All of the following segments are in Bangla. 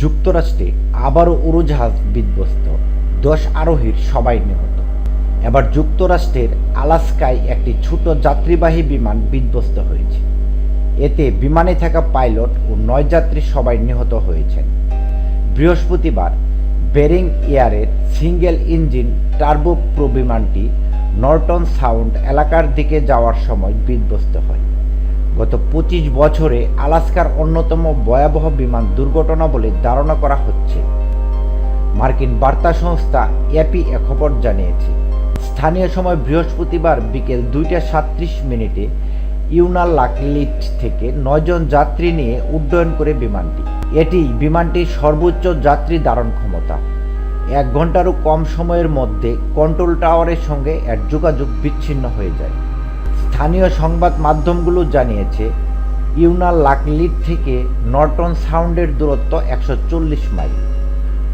যুক্তরাষ্ট্রে আবারও উড়োজাহাজ বিধ্বস্ত। দশ আরোহীর সবাই নিহত। এবার যুক্তরাষ্ট্রের আলাস্কায় একটি ছোট যাত্রীবাহী বিমান বিধ্বস্ত হয়েছে। এতে বিমানে থাকা পাইলট ও নয় যাত্রী সবাই নিহত হয়েছেন। বৃহস্পতিবার বেরিং এয়ারের সিঙ্গেল ইঞ্জিন টার্বো প্রো বিমানটি নর্টন সাউন্ড এলাকার দিকে যাওয়ার সময় বিধ্বস্ত হয়। গত পঁচিশ বছরে আলাস্কার অন্যতম ভয়াবহ বিমান দুর্ঘটনা বলে ধারণা করা হচ্ছে। মার্কিন বার্তা সংস্থা এপি এ খবর জানিয়েছে। স্থানীয় সময় বৃহস্পতিবার বিকেল দুইটা সাতত্রিশ মিনিটে ইউনাল লাকলিট থেকে নয়জন যাত্রী নিয়ে উড্ডয়ন করে বিমানটি। এটি বিমানটির সর্বোচ্চ যাত্রী ধারণ ক্ষমতা। এক ঘন্টারও কম সময়ের মধ্যে কন্ট্রোল টাওয়ারের সঙ্গে এর যোগাযোগ বিচ্ছিন্ন হয়ে যায়। স্থানীয় সংবাদ মাধ্যমগুলো জানিয়েছে, ইউনাল লাকলিট থেকে নর্টন সাউন্ডের দূরত্ব একশো চল্লিশ মাইল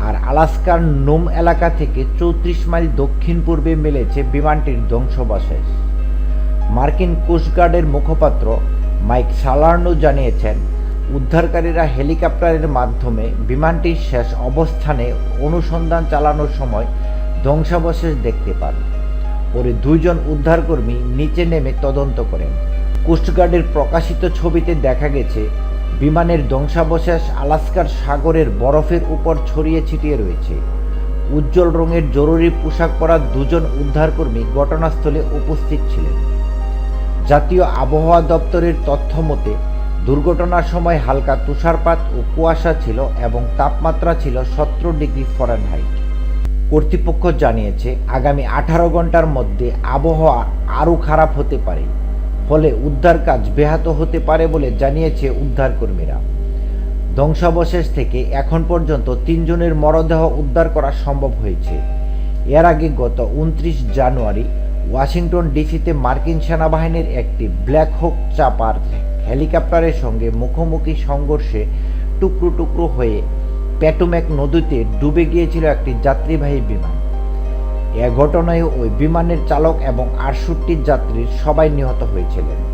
আর আলাস্কার নোম এলাকা থেকে চৌত্রিশ মাইল দক্ষিণ পূর্বে মিলেছে বিমানটির ধ্বংসবাশেষ। মার্কিন কোস্টগার্ডের মুখপাত্র মাইক সালার্নো জানিয়েছেন, উদ্ধারকারীরা হেলিকপ্টারের মাধ্যমে বিমানটির শেষ অবস্থানে অনুসন্ধান চালানোর সময় ধ্বংসাবশেষ দেখতে পান। পরে দুইজন উদ্ধারকর্মী নিচে নেমে তদন্ত করেন। কোস্টগার্ডের প্রকাশিত ছবিতে দেখা গেছে, বিমানের ধ্বংসাবশেষ আলাস্কার সাগরের বরফের উপর ছড়িয়ে ছিটিয়ে রয়েছে। উজ্জ্বল রঙের জরুরি পোশাক পরা দুজন উদ্ধারকর্মী ঘটনাস্থলে উপস্থিত ছিলেন। জাতীয় আবহাওয়া দপ্তরের তথ্য মতে, দুর্ঘটনার সময় হালকা তুষারপাত ও কুয়াশা ছিল এবং তাপমাত্রা ছিল সতেরো ডিগ্রি ফরেনহাইট। কর্তৃপক্ষ জানিয়েছে, আগামী আঠারো ঘণ্টার মধ্যে আবহাওয়া আরও খারাপ হতে পারে, ফলে উদ্ধার কাজ ব্যাহত হতে পারে বলে জানিয়েছে উদ্ধারকর্মীরা। ধ্বংসাবশেষ থেকে এখন পর্যন্ত তিনজনের মরদেহ উদ্ধার করা সম্ভব হয়েছে। এর আগে গত উনত্রিশ জানুয়ারি ওয়াশিংটন ডিসিতে মার্কিন সেনাবাহিনীর একটি ব্ল্যাক হোক চাপার হেলিকপ্টারের সঙ্গে মুখোমুখি সংঘর্ষে টুকরো টুকরো হয়ে প্যাটোম্যাক নদীতে ডুবে গিয়েছিল একটি যাত্রীবাহী বিমান। এ ঘটনায় ওই বিমানের চালক এবং আটষট্টি যাত্রী সবাই নিহত হয়েছিলেন।